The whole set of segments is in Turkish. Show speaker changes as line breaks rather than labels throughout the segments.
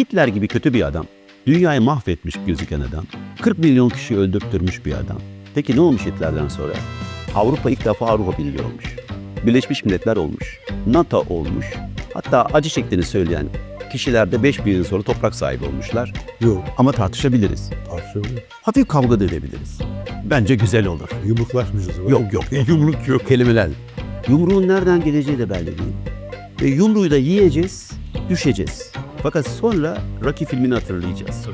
Hitler gibi kötü bir adam. Dünyayı mahvetmiş gözüken adam. 40 milyon kişi öldürttürmüş bir adam. Peki ne olmuş Hitler'den sonra? Avrupa ilk defa Avrupa Birliği olmuş. Birleşmiş Milletler olmuş. NATO olmuş. Hatta acı çektiğini söyleyen kişiler de 5 bin yıl sonra toprak sahibi olmuşlar.
Yok.
Ama tartışabiliriz.
Tartışabilir.
Hafif kavga da edebiliriz. Bence güzel olur.
Yumruklaşmayacağız.
Yok yok. Yumruk yok. Kelimeler. Yumruğun nereden geleceği de belli değil. Ve yumruğu da yiyeceğiz, düşeceğiz. Fakat sonra Rocky filmini hatırlayacağız.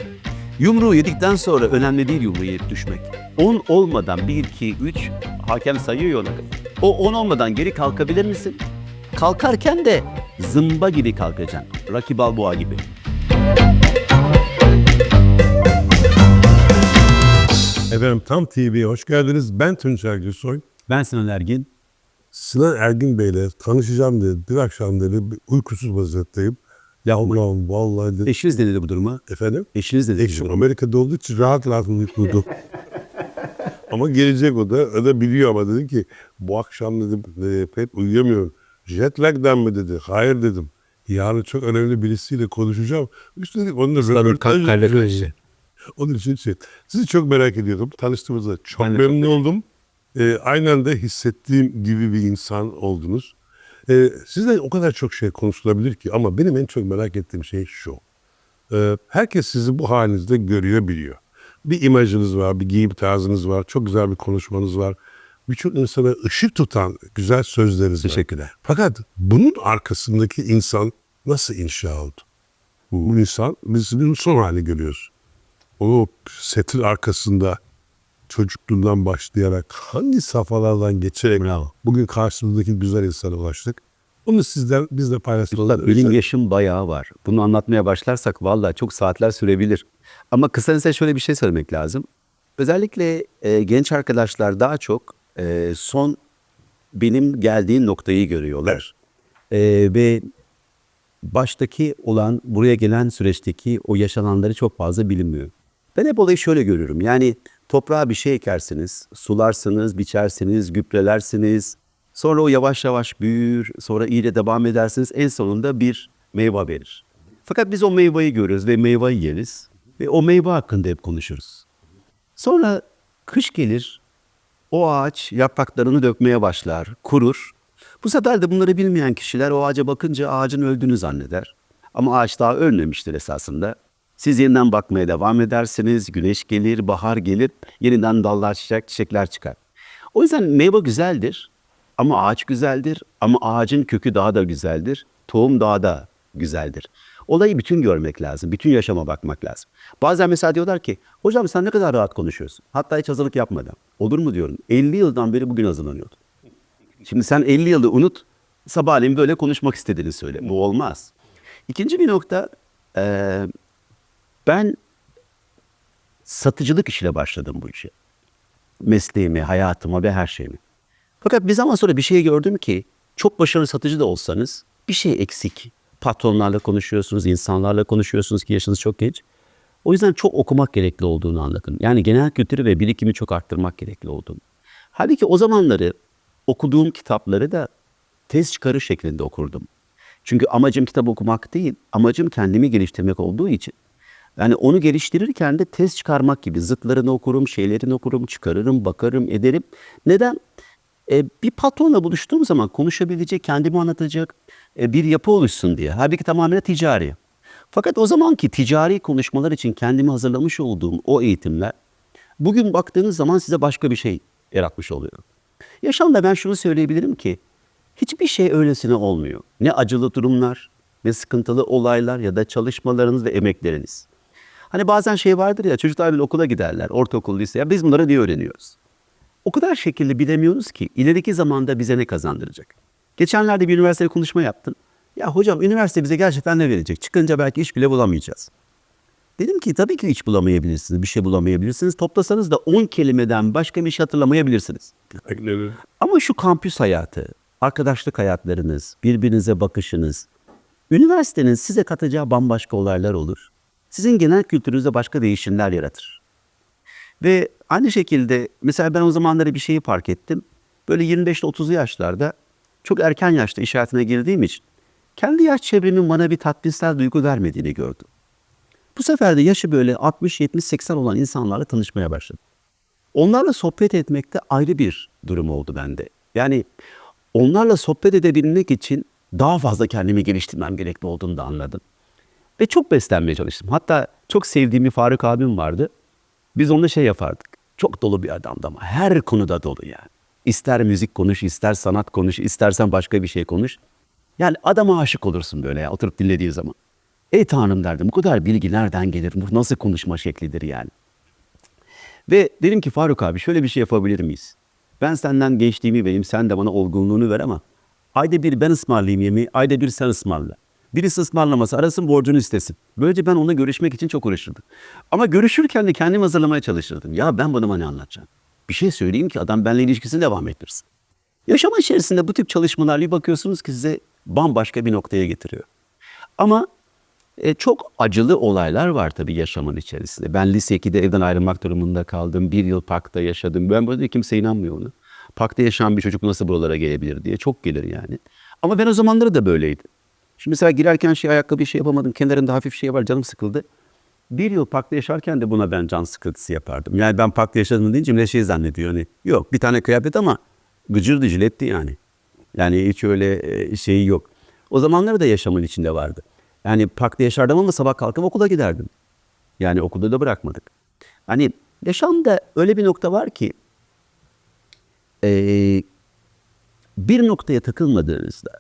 Yumruğu yedikten sonra önemli değil yumruğu yiyip düşmek. 10 olmadan 1, 2, 3 hakem sayıyor ona. O 10 olmadan geri kalkabilir misin? Kalkarken de zımba gibi kalkacaksın. Rocky Balboa gibi.
Efendim Tam TV'ye hoş geldiniz. Ben Tunçer Gülsoy.
Ben Sinan Ergin.
Sinan Ergin Bey'le tanışacağım dedi. Bir akşam dedi uykusuz vaziyetteyim. Ya Allah'ım vallahi dedi.
Eşiniz de dedi bu duruma.
Efendim?
Eşiniz de dedi bu
Eşim
duruma.
Amerika'da olduğu için rahat rahat uyudu. ama gelecek o da. O da biliyor ama dedi ki bu akşam dedim e, pek uyuyamıyorum. Jet lag'den mi dedi. Hayır dedim. Yarın çok önemli birisiyle konuşacağım. Üstelik onunla röportaj- Onun için şey, sizi çok merak ediyordum. Tanıştığımızda çok
Ben de
memnun oldum. Ee, aynen de hissettiğim gibi bir insan oldunuz. Ee, sizle o kadar çok şey konuşulabilir ki ama benim en çok merak ettiğim şey şu. Ee, herkes sizi bu halinizde görüyor, biliyor. Bir imajınız var, bir giyim tarzınız var, çok güzel bir konuşmanız var. Birçok insana ışık tutan güzel sözleriniz var.
Teşekkürler.
Fakat bunun arkasındaki insan nasıl inşa oldu? Bu insan biz bunun son hali görüyoruz. O setin arkasında çocukluğundan başlayarak hangi safhalardan geçerek
Bravo.
bugün karşımızdaki güzel insana ulaştık. Onu sizden bizle paylaşalım.
Vallahi benim yaşım bayağı var. Bunu anlatmaya başlarsak vallahi çok saatler sürebilir. Ama kısa size şöyle bir şey söylemek lazım. Özellikle e, genç arkadaşlar daha çok e, son benim geldiğim noktayı görüyorlar. E, ve baştaki olan buraya gelen süreçteki o yaşananları çok fazla bilinmiyor. Ben hep olayı şöyle görüyorum. Yani toprağa bir şey ekersiniz, sularsınız, biçersiniz, gübrelersiniz. Sonra o yavaş yavaş büyür, sonra iyice devam edersiniz. En sonunda bir meyve verir. Fakat biz o meyveyi görürüz ve meyveyi yeriz. Ve o meyve hakkında hep konuşuruz. Sonra kış gelir, o ağaç yapraklarını dökmeye başlar, kurur. Bu sefer de bunları bilmeyen kişiler o ağaca bakınca ağacın öldüğünü zanneder. Ama ağaç daha ölmemiştir esasında. Siz yeniden bakmaya devam edersiniz, güneş gelir, bahar gelir, yeniden dallar çiçek, çiçekler çıkar. O yüzden meyve güzeldir ama ağaç güzeldir ama ağacın kökü daha da güzeldir, tohum daha da güzeldir. Olayı bütün görmek lazım, bütün yaşama bakmak lazım. Bazen mesela diyorlar ki, hocam sen ne kadar rahat konuşuyorsun. Hatta hiç hazırlık yapmadan. Olur mu diyorum. 50 yıldan beri bugün hazırlanıyordum. Şimdi sen 50 yılı unut, sabahleyin böyle konuşmak istediğini söyle. Bu olmaz. İkinci bir nokta, eee, ben satıcılık işiyle başladım bu işe. Mesleğime, hayatıma ve her şeyime. Fakat bir zaman sonra bir şey gördüm ki çok başarılı satıcı da olsanız bir şey eksik. Patronlarla konuşuyorsunuz, insanlarla konuşuyorsunuz ki yaşınız çok genç. O yüzden çok okumak gerekli olduğunu anladım. Yani genel kültürü ve birikimi çok arttırmak gerekli olduğunu. Halbuki o zamanları okuduğum kitapları da tez çıkarı şeklinde okurdum. Çünkü amacım kitap okumak değil, amacım kendimi geliştirmek olduğu için. Yani onu geliştirirken de tez çıkarmak gibi zıtlarını okurum, şeylerini okurum, çıkarırım, bakarım, ederim. Neden? E, bir patronla buluştuğum zaman konuşabilecek, kendimi anlatacak e, bir yapı oluşsun diye. Halbuki tamamen ticari. Fakat o zamanki ticari konuşmalar için kendimi hazırlamış olduğum o eğitimler bugün baktığınız zaman size başka bir şey yaratmış oluyor. Yaşamda ben şunu söyleyebilirim ki hiçbir şey öylesine olmuyor. Ne acılı durumlar, ne sıkıntılı olaylar ya da çalışmalarınız ve emekleriniz. Hani bazen şey vardır ya çocuklar bile okula giderler, ortaokul, lise. Ya biz bunları niye öğreniyoruz? O kadar şekilli bilemiyoruz ki ileriki zamanda bize ne kazandıracak? Geçenlerde bir üniversitede konuşma yaptım. Ya hocam üniversite bize gerçekten ne verecek? Çıkınca belki iş bile bulamayacağız. Dedim ki tabii ki iş bulamayabilirsiniz, bir şey bulamayabilirsiniz. Toplasanız da 10 kelimeden başka bir şey hatırlamayabilirsiniz. Ama şu kampüs hayatı, arkadaşlık hayatlarınız, birbirinize bakışınız, üniversitenin size katacağı bambaşka olaylar olur. Sizin genel kültürünüzde başka değişimler yaratır. Ve aynı şekilde mesela ben o zamanları bir şeyi fark ettim. Böyle 25'li 30'lu yaşlarda çok erken yaşta iş hayatına girdiğim için kendi yaş çevremin bana bir tatminsel duygu vermediğini gördüm. Bu sefer de yaşı böyle 60, 70, 80 olan insanlarla tanışmaya başladım. Onlarla sohbet etmekte ayrı bir durum oldu bende. Yani onlarla sohbet edebilmek için daha fazla kendimi geliştirmem gerekli olduğunu da anladım. Ve çok beslenmeye çalıştım. Hatta çok sevdiğim bir Faruk abim vardı. Biz onunla şey yapardık. Çok dolu bir adamdı ama her konuda dolu yani. İster müzik konuş, ister sanat konuş, istersen başka bir şey konuş. Yani adama aşık olursun böyle ya oturup dinlediği zaman. Ey Tanrım derdim bu kadar bilgi nereden gelir? Bu nasıl konuşma şeklidir yani? Ve dedim ki Faruk abi şöyle bir şey yapabilir miyiz? Ben senden gençliğimi vereyim, sen de bana olgunluğunu ver ama ayda bir ben ısmarlayayım yemeği, ayda bir sen ısmarla. Birisi ısmarlaması arasın borcunu istesin. Böylece ben onunla görüşmek için çok uğraşırdım. Ama görüşürken de kendimi hazırlamaya çalışırdım. Ya ben bana ne anlatacağım? Bir şey söyleyeyim ki adam benimle ilişkisini devam ettirsin. Yaşama içerisinde bu tip çalışmalar bir bakıyorsunuz ki size bambaşka bir noktaya getiriyor. Ama e, çok acılı olaylar var tabii yaşamın içerisinde. Ben lise 2'de evden ayrılmak durumunda kaldım. Bir yıl parkta yaşadım. Ben böyle kimse inanmıyor onu. Parkta yaşayan bir çocuk nasıl buralara gelebilir diye. Çok gelir yani. Ama ben o zamanları da böyleydi. Şimdi mesela girerken şey ayakkabı şey yapamadım. Kenarında hafif şey var canım sıkıldı. Bir yıl parkta yaşarken de buna ben can sıkıntısı yapardım. Yani ben parkta yaşadım deyince millet şey zannediyor. Hani, yok bir tane kıyafet ama gıcırdı jiletti yani. Yani hiç öyle e, şeyi yok. O zamanları da yaşamın içinde vardı. Yani parkta yaşardım ama sabah kalkıp okula giderdim. Yani okulda da bırakmadık. Hani yaşamda öyle bir nokta var ki eee, bir noktaya takılmadığınızda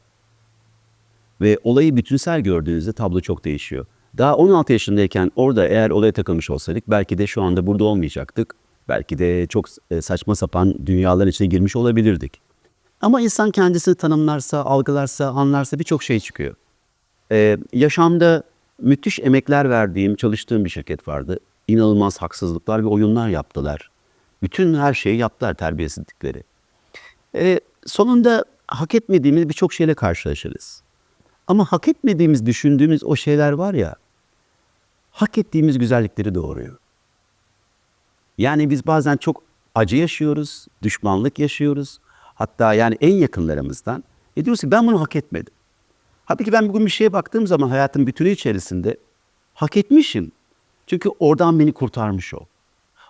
ve olayı bütünsel gördüğünüzde tablo çok değişiyor. Daha 16 yaşındayken orada eğer olaya takılmış olsaydık belki de şu anda burada olmayacaktık. Belki de çok e, saçma sapan dünyaların içine girmiş olabilirdik. Ama insan kendisini tanımlarsa, algılarsa, anlarsa birçok şey çıkıyor. Ee, yaşamda müthiş emekler verdiğim, çalıştığım bir şirket vardı. İnanılmaz haksızlıklar ve oyunlar yaptılar. Bütün her şeyi yaptılar terbiyesizlikleri. Ee, sonunda hak etmediğimiz birçok şeyle karşılaşırız. Ama hak etmediğimiz, düşündüğümüz o şeyler var ya, hak ettiğimiz güzellikleri doğuruyor. Yani biz bazen çok acı yaşıyoruz, düşmanlık yaşıyoruz. Hatta yani en yakınlarımızdan. E diyoruz ki ben bunu hak etmedim. Halbuki ben bugün bir şeye baktığım zaman hayatın bütünü içerisinde hak etmişim. Çünkü oradan beni kurtarmış o.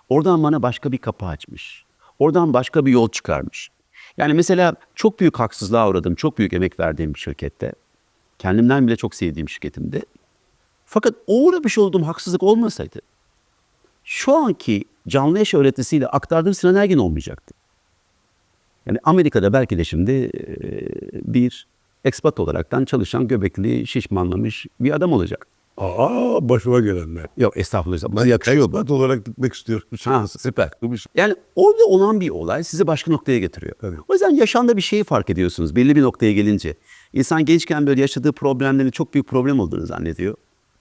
Oradan bana başka bir kapı açmış. Oradan başka bir yol çıkarmış. Yani mesela çok büyük haksızlığa uğradım. Çok büyük emek verdiğim bir şirkette. Kendimden bile çok sevdiğim şirketimde. Fakat uğramış olduğum haksızlık olmasaydı şu anki canlı yaş öğretisiyle aktardığım Sinan Ergin olmayacaktı. Yani Amerika'da belki de şimdi bir ekspat olaraktan çalışan göbekli, şişmanlamış bir adam olacak.
Aa başıma gelenler.
Yok estağfurullah.
Ben ekspat olarak gitmek istiyorum.
Ha, süper. Yani orada olan bir olay sizi başka noktaya getiriyor.
Tabii.
O yüzden yaşamda bir şeyi fark ediyorsunuz belli bir noktaya gelince. İnsan gençken böyle yaşadığı problemlerin çok büyük problem olduğunu zannediyor.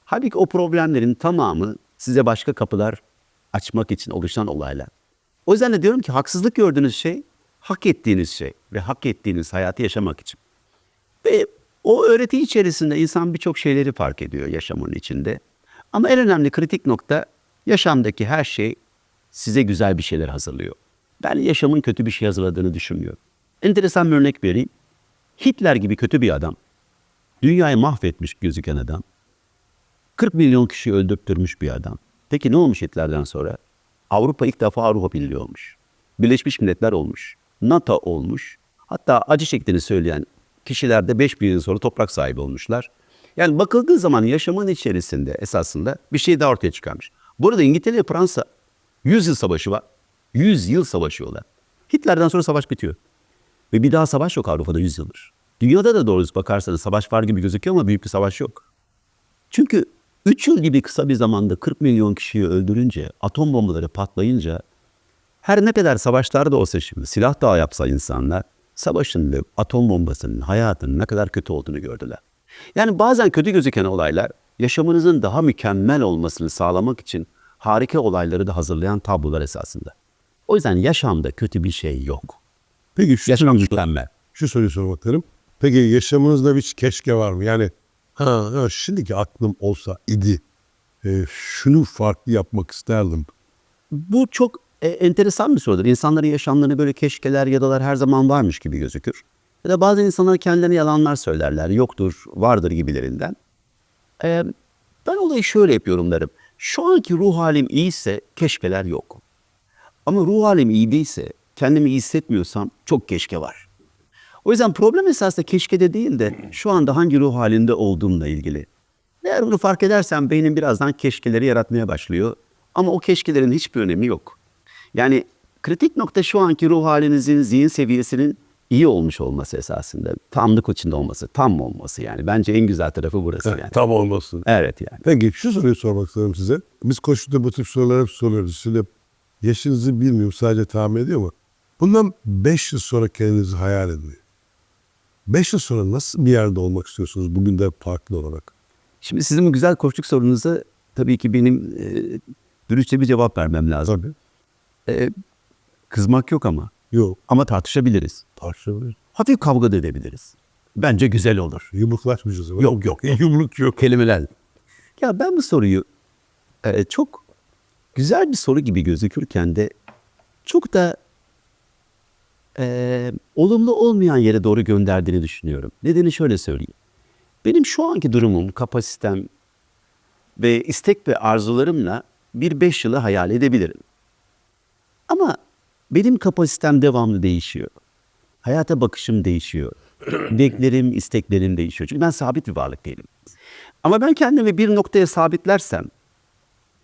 Halbuki o problemlerin tamamı size başka kapılar açmak için oluşan olaylar. O yüzden de diyorum ki haksızlık gördüğünüz şey hak ettiğiniz şey ve hak ettiğiniz hayatı yaşamak için. Ve o öğreti içerisinde insan birçok şeyleri fark ediyor yaşamın içinde. Ama en önemli kritik nokta yaşamdaki her şey size güzel bir şeyler hazırlıyor. Ben yaşamın kötü bir şey hazırladığını düşünmüyorum. Enteresan bir örnek vereyim. Hitler gibi kötü bir adam, dünyayı mahvetmiş gözüken adam, 40 milyon kişiyi öldürttürmüş bir adam. Peki ne olmuş Hitler'den sonra? Avrupa ilk defa Avrupa Birliği olmuş. Birleşmiş Milletler olmuş. NATO olmuş. Hatta acı çektiğini söyleyen kişiler de 5000 yıl sonra toprak sahibi olmuşlar. Yani bakıldığı zaman yaşamın içerisinde esasında bir şey daha ortaya çıkarmış. Burada İngiltere ile Fransa 100 yıl savaşı var. 100 yıl savaşıyorlar. Hitler'den sonra savaş bitiyor. Ve bir daha savaş yok Avrupa'da 100 yıldır. Dünyada da doğrusu bakarsanız savaş var gibi gözüküyor ama büyük bir savaş yok. Çünkü 3 yıl gibi kısa bir zamanda 40 milyon kişiyi öldürünce, atom bombaları patlayınca her ne kadar savaşlar da olsa şimdi silah dağı yapsa insanlar savaşın ve atom bombasının hayatının ne kadar kötü olduğunu gördüler. Yani bazen kötü gözüken olaylar yaşamınızın daha mükemmel olmasını sağlamak için harika olayları da hazırlayan tablolar esasında. O yüzden yaşamda kötü bir şey yok.
Peki şu,
Yaşam mükemmel.
şu soruyu sormak isterim. Peki yaşamınızda bir keşke var mı? Yani ha, ha şimdiki aklım olsa idi. e, şunu farklı yapmak isterdim.
Bu çok e, enteresan bir sorudur. İnsanların yaşamlarını böyle keşkeler ya dalar her zaman varmış gibi gözükür. Ya da bazen insanlar kendilerine yalanlar söylerler. Yoktur, vardır gibilerinden. E, Ben olayı şöyle yapıyorum derim. Şu anki ruh halim iyiyse keşkeler yok. Ama ruh halim iyi değilse, kendimi iyi hissetmiyorsam çok keşke var. O yüzden problem esasında keşkede değil de şu anda hangi ruh halinde olduğumla ilgili. Eğer bunu fark edersem beynim birazdan keşkeleri yaratmaya başlıyor. Ama o keşkelerin hiçbir önemi yok. Yani kritik nokta şu anki ruh halinizin, zihin seviyesinin iyi olmuş olması esasında. Tamlık içinde olması, tam olması yani. Bence en güzel tarafı burası yani.
Tam olmasın.
Evet yani.
Peki şu soruyu sormak istiyorum size. Biz koşuda bu tip soruları hep soruyoruz. Şimdi yaşınızı bilmiyorum sadece tahmin ediyor ama bundan 5 yıl sonra kendinizi hayal edin. 5 yıl sonra nasıl bir yerde olmak istiyorsunuz bugün de farklı olarak?
Şimdi sizin bu güzel koçluk sorunuza tabii ki benim e, dürüstçe bir cevap vermem lazım.
Tabii.
E, kızmak yok ama.
Yok.
Ama tartışabiliriz.
Tartışabilir.
Hafif kavga da edebiliriz. Bence güzel olur.
Yumruklaşmışız. ama.
Yok, yok.
Yumruk yok.
Kelimeler. Ya ben bu soruyu e, çok güzel bir soru gibi gözükürken de çok da e, olumlu olmayan yere doğru gönderdiğini düşünüyorum. Nedeni şöyle söyleyeyim. Benim şu anki durumum, kapasitem ve istek ve arzularımla bir beş yılı hayal edebilirim. Ama benim kapasitem devamlı değişiyor. Hayata bakışım değişiyor. Dileklerim, isteklerim değişiyor. Çünkü ben sabit bir varlık değilim. Ama ben kendimi bir noktaya sabitlersem,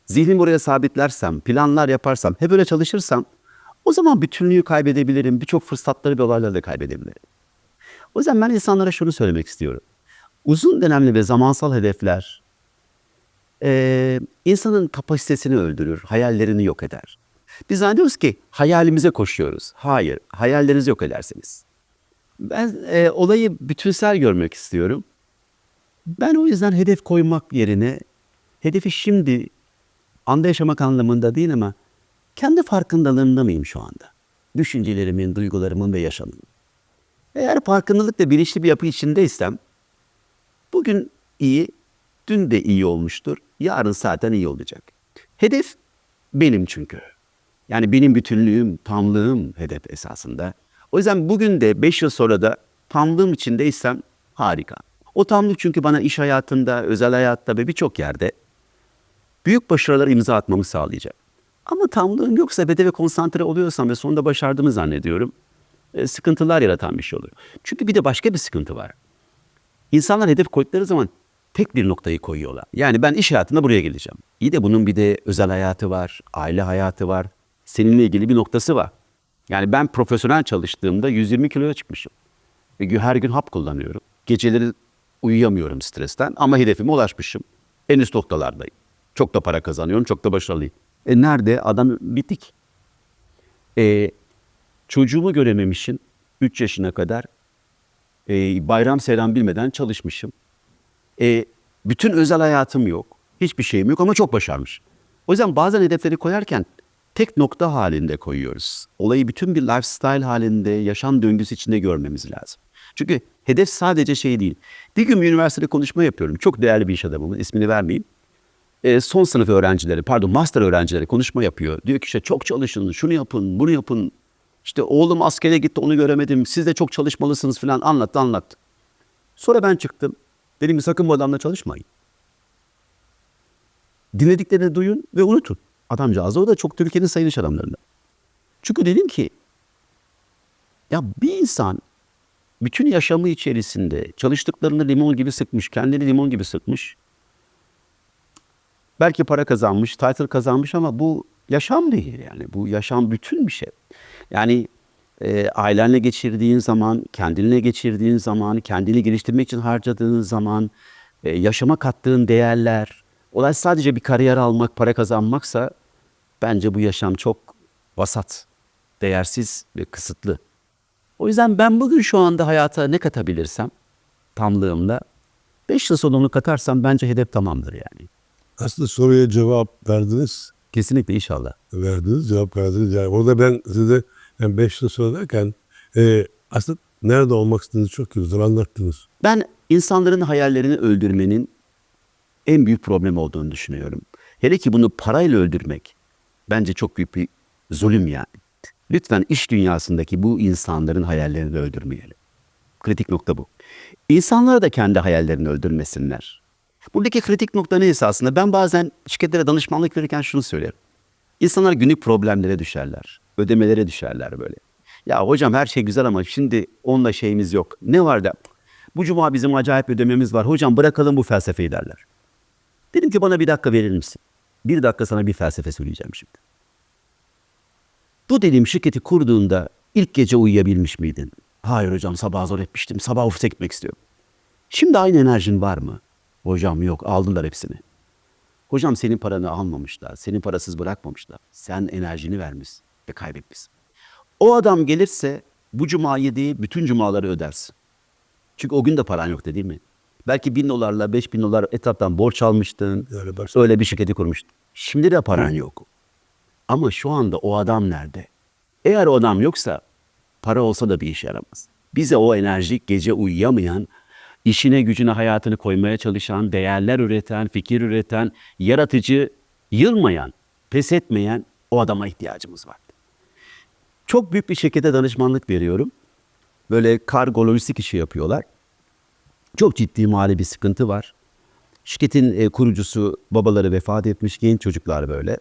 zihnimi oraya sabitlersem, planlar yaparsam, hep öyle çalışırsam o zaman bütünlüğü kaybedebilirim. Birçok fırsatları ve olayları da kaybedebilirim. O yüzden ben insanlara şunu söylemek istiyorum. Uzun dönemli ve zamansal hedefler eee, insanın kapasitesini öldürür, hayallerini yok eder. Biz zannediyoruz ki hayalimize koşuyoruz. Hayır, hayallerinizi yok edersiniz. Ben e, olayı bütünsel görmek istiyorum. Ben o yüzden hedef koymak yerine hedefi şimdi anda yaşamak anlamında değil ama kendi farkındalığında mıyım şu anda? Düşüncelerimin, duygularımın ve yaşamımın. Eğer farkındalık ve bilinçli bir yapı içindeysem bugün iyi, dün de iyi olmuştur. Yarın zaten iyi olacak. Hedef benim çünkü. Yani benim bütünlüğüm, tamlığım hedef esasında. O yüzden bugün de 5 yıl sonra da tamlığım içindeysem harika. O tamlık çünkü bana iş hayatında, özel hayatta ve birçok yerde büyük başarılara imza atmamı sağlayacak. Ama tamlığım yoksa ve konsantre oluyorsam ve sonunda başardığımı zannediyorum. e, sıkıntılar yaratan bir şey oluyor. Çünkü bir de başka bir sıkıntı var. İnsanlar hedef koydukları zaman tek bir noktayı koyuyorlar. Yani ben iş hayatında buraya geleceğim. İyi de bunun bir de özel hayatı var, aile hayatı var. Seninle ilgili bir noktası var. Yani ben profesyonel çalıştığımda 120 kiloya çıkmışım. Ve her gün hap kullanıyorum. Geceleri uyuyamıyorum stresten ama hedefime ulaşmışım. En üst noktalardayım. Çok da para kazanıyorum, çok da başarılıyım. E nerede? Adam bitik. E, çocuğumu görememişim 3 yaşına kadar. E, bayram selam bilmeden çalışmışım. E, bütün özel hayatım yok. Hiçbir şeyim yok ama çok başarmış. O yüzden bazen hedefleri koyarken tek nokta halinde koyuyoruz. Olayı bütün bir lifestyle halinde, yaşam döngüsü içinde görmemiz lazım. Çünkü hedef sadece şey değil. Bir gün bir üniversitede konuşma yapıyorum. Çok değerli bir iş adamımın, ismini vermeyeyim. E, son sınıf öğrencileri, pardon master öğrencileri konuşma yapıyor. Diyor ki işte çok çalışın, şunu yapın, bunu yapın. İşte oğlum askere gitti onu göremedim, siz de çok çalışmalısınız falan anlattı anlattı. Sonra ben çıktım. Dedim ki sakın bu adamla çalışmayın. Dinlediklerini duyun ve unutun. Adamcağız o da çok Türkiye'nin sayın iş adamlarından. Çünkü dedim ki ya bir insan bütün yaşamı içerisinde çalıştıklarını limon gibi sıkmış, kendini limon gibi sıkmış. Belki para kazanmış, title kazanmış ama bu yaşam değil yani. Bu yaşam bütün bir şey. Yani e, ailenle geçirdiğin zaman, kendinle geçirdiğin zaman, kendini geliştirmek için harcadığın zaman, e, yaşama kattığın değerler, olay sadece bir kariyer almak, para kazanmaksa bence bu yaşam çok vasat, değersiz ve kısıtlı. O yüzden ben bugün şu anda hayata ne katabilirsem tamlığımla 5 yıl sonra onu katarsam bence hedef tamamdır yani.
Aslında soruya cevap verdiniz.
Kesinlikle inşallah.
Verdiniz, cevap verdiniz. Yani orada ben size yani 5 yıl sonra derken e, aslında nerede olmak istediğinizi çok güzel anlattınız.
Ben insanların hayallerini öldürmenin en büyük problem olduğunu düşünüyorum. Hele ki bunu parayla öldürmek bence çok büyük bir zulüm yani. Lütfen iş dünyasındaki bu insanların hayallerini öldürmeyelim. Kritik nokta bu. İnsanlar da kendi hayallerini öldürmesinler. Buradaki kritik nokta ne esasında? Ben bazen şirketlere danışmanlık verirken şunu söylerim. İnsanlar günlük problemlere düşerler. Ödemelere düşerler böyle. Ya hocam her şey güzel ama şimdi onunla şeyimiz yok. Ne var da? Bu cuma bizim acayip ödememiz var. Hocam bırakalım bu felsefeyi derler. Dedim ki bana bir dakika verir misin? Bir dakika sana bir felsefe söyleyeceğim şimdi. Bu dediğim şirketi kurduğunda ilk gece uyuyabilmiş miydin? Hayır hocam sabah zor etmiştim. Sabah ofise gitmek istiyorum. Şimdi aynı enerjin var mı? Hocam yok aldılar hepsini. Hocam senin paranı almamışlar. Senin parasız bırakmamışlar. Sen enerjini vermişsin ve kaybetmişsin. O adam gelirse bu cumayı değil bütün cumaları ödersin. Çünkü o gün de paran yoktu değil mi? Belki bin dolarla beş bin dolar etraftan borç almıştın.
Öyle baş-
Öyle bir şirketi kurmuştun. Şimdi de paran yok. Ama şu anda o adam nerede? Eğer o adam yoksa para olsa da bir işe yaramaz. Bize o enerjik gece uyuyamayan, işine gücüne hayatını koymaya çalışan, değerler üreten, fikir üreten, yaratıcı, yılmayan, pes etmeyen o adama ihtiyacımız var. Çok büyük bir şirkete danışmanlık veriyorum. Böyle kargo lojistik işi yapıyorlar. Çok ciddi mali bir sıkıntı var. Şirketin e, kurucusu babaları vefat etmiş genç çocuklar böyle.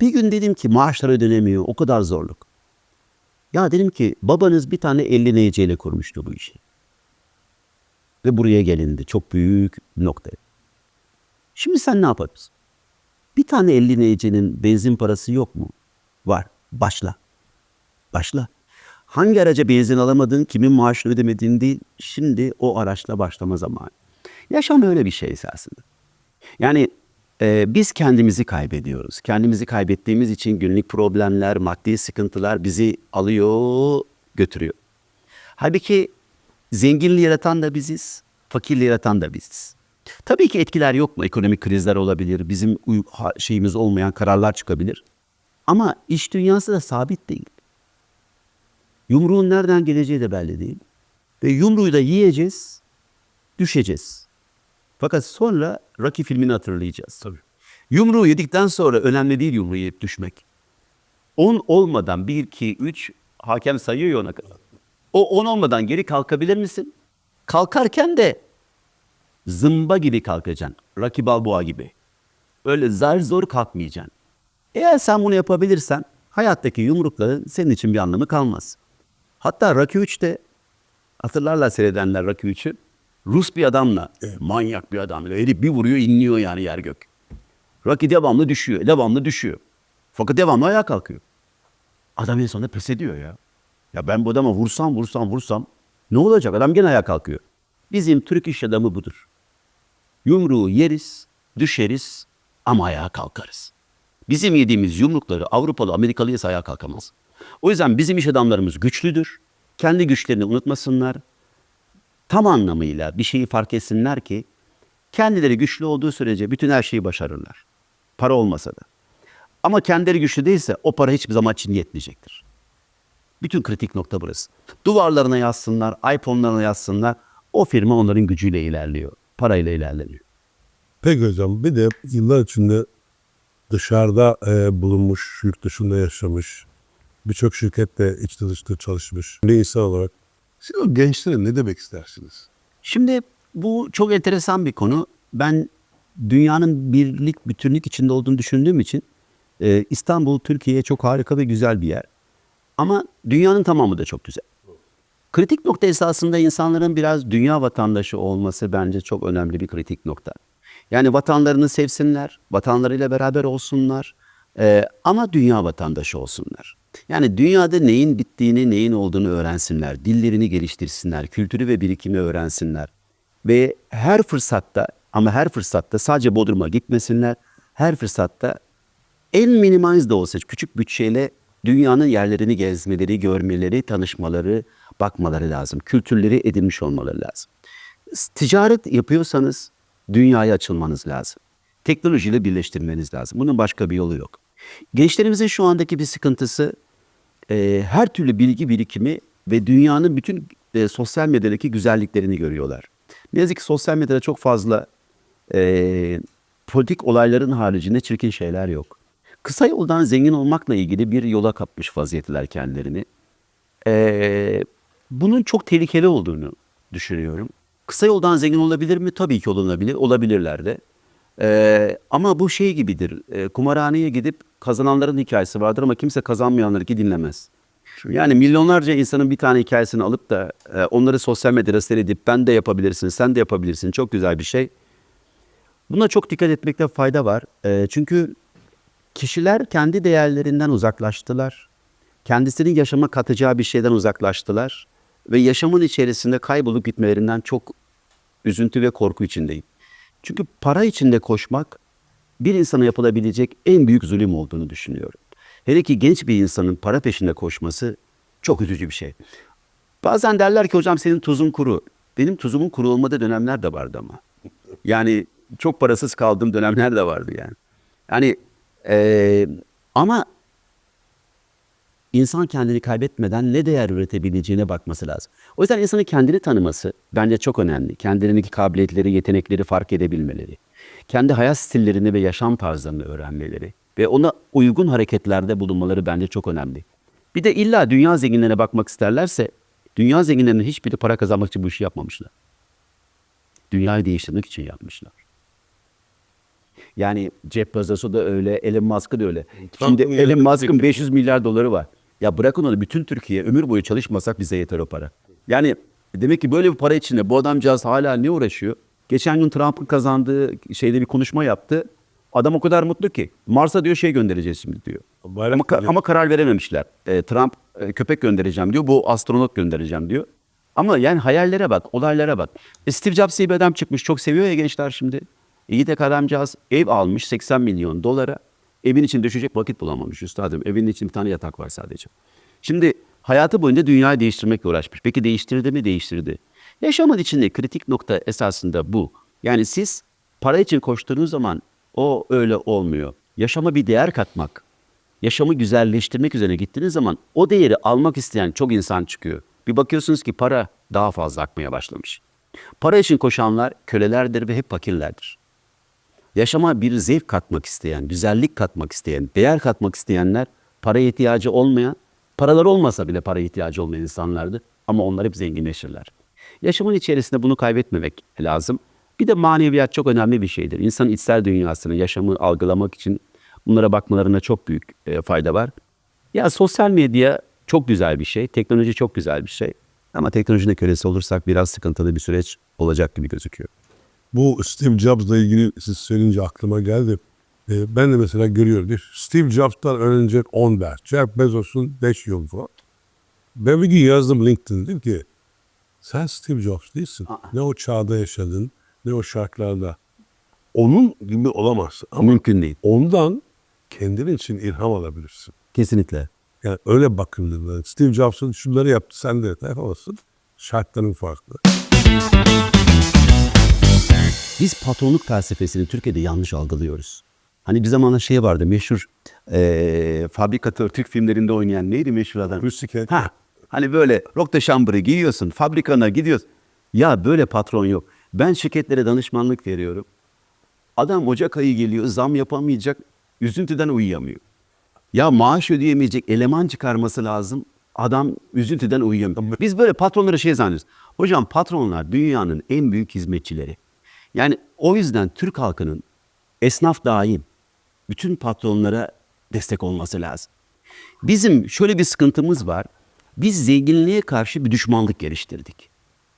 Bir gün dedim ki maaşlar ödenemiyor o kadar zorluk. Ya dedim ki babanız bir tane 50 NC ile kurmuştu bu işi. Ve buraya gelindi çok büyük bir noktaya. Şimdi sen ne yapıyorsun? Bir tane 50 NC'nin benzin parası yok mu? Var. Başla. Başla. Hangi araca benzin alamadın, kimin maaşını ödemediğin değil, şimdi o araçla başlama zamanı. Yaşam öyle bir şey esasında. Yani e, biz kendimizi kaybediyoruz. Kendimizi kaybettiğimiz için günlük problemler, maddi sıkıntılar bizi alıyor, götürüyor. Halbuki zenginliği yaratan da biziz, fakirliği yaratan da biziz. Tabii ki etkiler yok mu? Ekonomik krizler olabilir, bizim şeyimiz olmayan kararlar çıkabilir. Ama iş dünyası da sabit değil. Yumruğun nereden geleceği de belli değil. Ve yumruğu da yiyeceğiz, düşeceğiz. Fakat sonra Rocky filmini hatırlayacağız.
Tabii.
Yumruğu yedikten sonra önemli değil yumruğu yiyip düşmek. 10 olmadan 1, 2, 3 hakem sayıyor ona kadar. O 10 olmadan geri kalkabilir misin? Kalkarken de zımba gibi kalkacaksın. Rocky Balboa gibi. Öyle zar zor kalkmayacaksın. Eğer sen bunu yapabilirsen hayattaki yumrukların senin için bir anlamı kalmaz. Hatta Rocky 3'te hatırlarlar seyredenler Rocky 3'ü. Rus bir adamla, manyak bir adamla. Herif bir vuruyor inliyor yani yer gök. Rocky devamlı düşüyor, devamlı düşüyor. Fakat devamlı ayağa kalkıyor. Adam en sonunda pes ediyor ya. Ya ben bu adama vursam vursam vursam ne olacak? Adam gene ayağa kalkıyor. Bizim Türk iş adamı budur. Yumruğu yeriz, düşeriz ama ayağa kalkarız. Bizim yediğimiz yumrukları Avrupalı, Amerikalı yese ayağa kalkamaz. O yüzden bizim iş adamlarımız güçlüdür. Kendi güçlerini unutmasınlar. Tam anlamıyla bir şeyi fark etsinler ki kendileri güçlü olduğu sürece bütün her şeyi başarırlar. Para olmasa da. Ama kendileri güçlü değilse o para hiçbir zaman için yetmeyecektir. Bütün kritik nokta burası. Duvarlarına yazsınlar, iPhone'larına yazsınlar. O firma onların gücüyle ilerliyor. Parayla ilerlemiyor.
Peki hocam bir de yıllar içinde dışarıda e, bulunmuş, yurt dışında yaşamış, birçok şirkette içli dışta çalışmış bir insan olarak siz o gençlere ne demek istersiniz?
Şimdi bu çok enteresan bir konu. Ben dünyanın birlik, bütünlük içinde olduğunu düşündüğüm için e, İstanbul, Türkiye çok harika ve güzel bir yer. Ama dünyanın tamamı da çok güzel. Kritik nokta esasında insanların biraz dünya vatandaşı olması bence çok önemli bir kritik nokta. Yani vatanlarını sevsinler, vatanlarıyla beraber olsunlar e, ama dünya vatandaşı olsunlar. Yani dünyada neyin bittiğini, neyin olduğunu öğrensinler, dillerini geliştirsinler, kültürü ve birikimi öğrensinler. Ve her fırsatta ama her fırsatta sadece Bodrum'a gitmesinler, her fırsatta en minimize de olsa küçük bütçeyle dünyanın yerlerini gezmeleri, görmeleri, tanışmaları, bakmaları lazım. Kültürleri edinmiş olmaları lazım. Ticaret yapıyorsanız dünyaya açılmanız lazım. Teknolojiyle birleştirmeniz lazım. Bunun başka bir yolu yok. Gençlerimizin şu andaki bir sıkıntısı e, her türlü bilgi birikimi ve dünyanın bütün e, sosyal medyadaki güzelliklerini görüyorlar. Ne yazık ki sosyal medyada çok fazla e, politik olayların haricinde çirkin şeyler yok. Kısa yoldan zengin olmakla ilgili bir yola kapmış vaziyetler kendilerini. E, bunun çok tehlikeli olduğunu düşünüyorum. Kısa yoldan zengin olabilir mi? Tabii ki olunabilir. Olabilirler de. Ee, ama bu şey gibidir. Ee, kumarhaneye gidip kazananların hikayesi vardır ama kimse kazanmayanlarınki dinlemez. Yani milyonlarca insanın bir tane hikayesini alıp da e, onları sosyal medyada seyredip ben de yapabilirsin, sen de yapabilirsin. Çok güzel bir şey. Buna çok dikkat etmekte fayda var. Ee, çünkü kişiler kendi değerlerinden uzaklaştılar. Kendisinin yaşama katacağı bir şeyden uzaklaştılar. Ve yaşamın içerisinde kaybolup gitmelerinden çok üzüntü ve korku içindeyim. Çünkü para içinde koşmak bir insana yapılabilecek en büyük zulüm olduğunu düşünüyorum. Hele ki genç bir insanın para peşinde koşması çok üzücü bir şey. Bazen derler ki hocam senin tuzun kuru. Benim tuzumun kuru olmadığı dönemler de vardı ama. Yani çok parasız kaldığım dönemler de vardı yani. Yani eee, ama insan kendini kaybetmeden ne değer üretebileceğine bakması lazım. O yüzden insanın kendini tanıması bence çok önemli. Kendindeki kabiliyetleri, yetenekleri fark edebilmeleri. Kendi hayat stillerini ve yaşam tarzlarını öğrenmeleri ve ona uygun hareketlerde bulunmaları bence çok önemli. Bir de illa dünya zenginlerine bakmak isterlerse dünya zenginlerinin hiçbiri para kazanmak için bu işi yapmamışlar. Dünyayı değiştirmek için yapmışlar. Yani Jeff Bezos'u da öyle, Elon Musk'ı da öyle. Şimdi Elon Musk'ın
çekti.
500 milyar doları var. Ya bırakın onu bütün Türkiye ömür boyu çalışmasak bize yeter o para. Yani demek ki böyle bir para içinde bu adamcağız hala ne uğraşıyor? Geçen gün Trump'ın kazandığı şeyde bir konuşma yaptı. Adam o kadar mutlu ki. Mars'a diyor şey göndereceğiz şimdi diyor.
Bayrak
ama, ka- ama karar verememişler. E, Trump e, köpek göndereceğim diyor. Bu astronot göndereceğim diyor. Ama yani hayallere bak, olaylara bak. E, Steve Jobs diye bir adam çıkmış. Çok seviyor ya gençler şimdi. İyi tek adamcağız ev almış 80 milyon dolara. Evin için düşecek vakit bulamamış üstadım. Evin için bir tane yatak var sadece. Şimdi hayatı boyunca dünyayı değiştirmekle uğraşmış. Peki değiştirdi mi? Değiştirdi. Yaşamın içinde kritik nokta esasında bu. Yani siz para için koştuğunuz zaman o öyle olmuyor. Yaşama bir değer katmak, yaşamı güzelleştirmek üzerine gittiğiniz zaman o değeri almak isteyen çok insan çıkıyor. Bir bakıyorsunuz ki para daha fazla akmaya başlamış. Para için koşanlar kölelerdir ve hep fakirlerdir. Yaşama bir zevk katmak isteyen, güzellik katmak isteyen, değer katmak isteyenler paraya ihtiyacı olmayan, paralar olmasa bile paraya ihtiyacı olmayan insanlardı. Ama onlar hep zenginleşirler. Yaşamın içerisinde bunu kaybetmemek lazım. Bir de maneviyat çok önemli bir şeydir. İnsanın içsel dünyasını, yaşamı algılamak için bunlara bakmalarına çok büyük e, fayda var. Ya sosyal medya çok güzel bir şey, teknoloji çok güzel bir şey. Ama teknolojinin kölesi olursak biraz sıkıntılı bir süreç olacak gibi gözüküyor.
Bu Steve Jobs'la ilgili siz söyleyince aklıma geldi. Ee, ben de mesela görüyorum. Steve Jobs'tan önce 10 ders. Jeff Bezos'un 5 yıl falan. Ben bir gün yazdım LinkedIn. Dedim ki sen Steve Jobs değilsin.
Aa.
Ne o çağda yaşadın ne o şartlarda. Onun gibi olamazsın. Ama
Mümkün değil.
ondan kendin için ilham alabilirsin.
Kesinlikle.
Yani öyle bakın. Steve Jobs'un şunları yaptı sen de yapamazsın. Şartların farklı.
Biz patronluk felsefesini Türkiye'de yanlış algılıyoruz. Hani bir zamanlar şey vardı meşhur eee fabrikatör Türk filmlerinde oynayan neydi meşhur adam?
Hüsnü Kent.
Ha, hani böyle rokta şambırı giyiyorsun, fabrikana gidiyorsun. Ya böyle patron yok. Ben şirketlere danışmanlık veriyorum. Adam Ocak ayı geliyor, zam yapamayacak, üzüntüden uyuyamıyor. Ya maaş ödeyemeyecek, eleman çıkarması lazım. Adam üzüntüden uyuyamıyor. Biz böyle patronlara şey zannediyoruz. Hocam patronlar dünyanın en büyük hizmetçileri. Yani o yüzden Türk halkının esnaf dahil bütün patronlara destek olması lazım. Bizim şöyle bir sıkıntımız var. Biz zenginliğe karşı bir düşmanlık geliştirdik.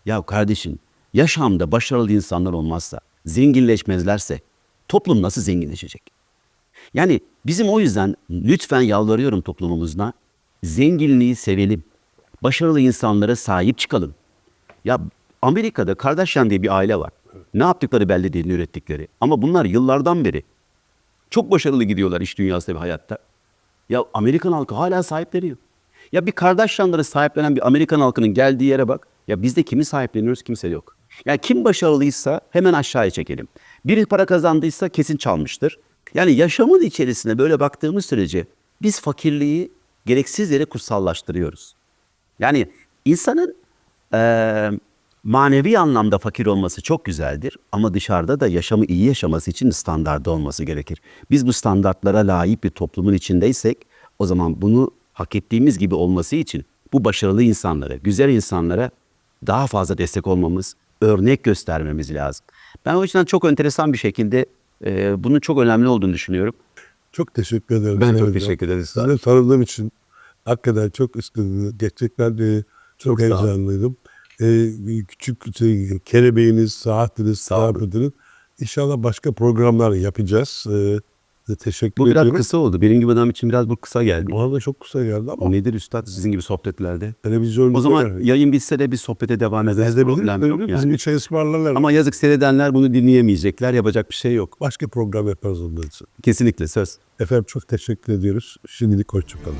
Ya kardeşim yaşamda başarılı insanlar olmazsa, zenginleşmezlerse toplum nasıl zenginleşecek? Yani bizim o yüzden lütfen yalvarıyorum toplumumuzda zenginliği sevelim. Başarılı insanlara sahip çıkalım. Ya Amerika'da Kardashian diye bir aile var. Ne yaptıkları belli değil, ürettikleri. Ama bunlar yıllardan beri çok başarılı gidiyorlar iş dünyasında ve hayatta. Ya Amerikan halkı hala sahipleniyor. Ya bir Kardashian'lara sahiplenen bir Amerikan halkının geldiği yere bak. Ya biz de kimi sahipleniyoruz kimse yok. Yani kim başarılıysa hemen aşağıya çekelim. Biri para kazandıysa kesin çalmıştır. Yani yaşamın içerisine böyle baktığımız sürece biz fakirliği gereksiz yere kutsallaştırıyoruz. Yani insanın eee, manevi anlamda fakir olması çok güzeldir ama dışarıda da yaşamı iyi yaşaması için standarda olması gerekir. Biz bu standartlara layık bir toplumun içindeysek o zaman bunu hak ettiğimiz gibi olması için bu başarılı insanlara, güzel insanlara daha fazla destek olmamız, örnek göstermemiz lazım. Ben o yüzden çok enteresan bir şekilde e, bunun çok önemli olduğunu düşünüyorum.
Çok teşekkür ederim.
Ben çok teşekkür ederim.
Sizi tanıdığım için hakikaten çok istedim. Gerçekten de çok,
Çok
heyecanlıydım. Ee, küçük şey, kelebeğiniz, saatiniz, saatiniz. İnşallah başka programlar yapacağız. Ee, teşekkür
Bu biraz
ediyorum.
kısa oldu. Benim gibi adam için biraz bu kısa geldi.
Bu arada çok kısa geldi ama
Nedir üstad sizin gibi sohbetlerde?
televizyon...
O zaman yayın bitse de bir sohbete devam ederiz. Problem yok yani.
Bizim çay ısmarlarlar. Ama
Ama yazık seyredenler bunu dinleyemeyecekler. Yapacak bir şey yok.
başka program yaparız onun için.
Kesinlikle söz.
Efendim çok teşekkür ediyoruz. Şimdilik hoşçakalın.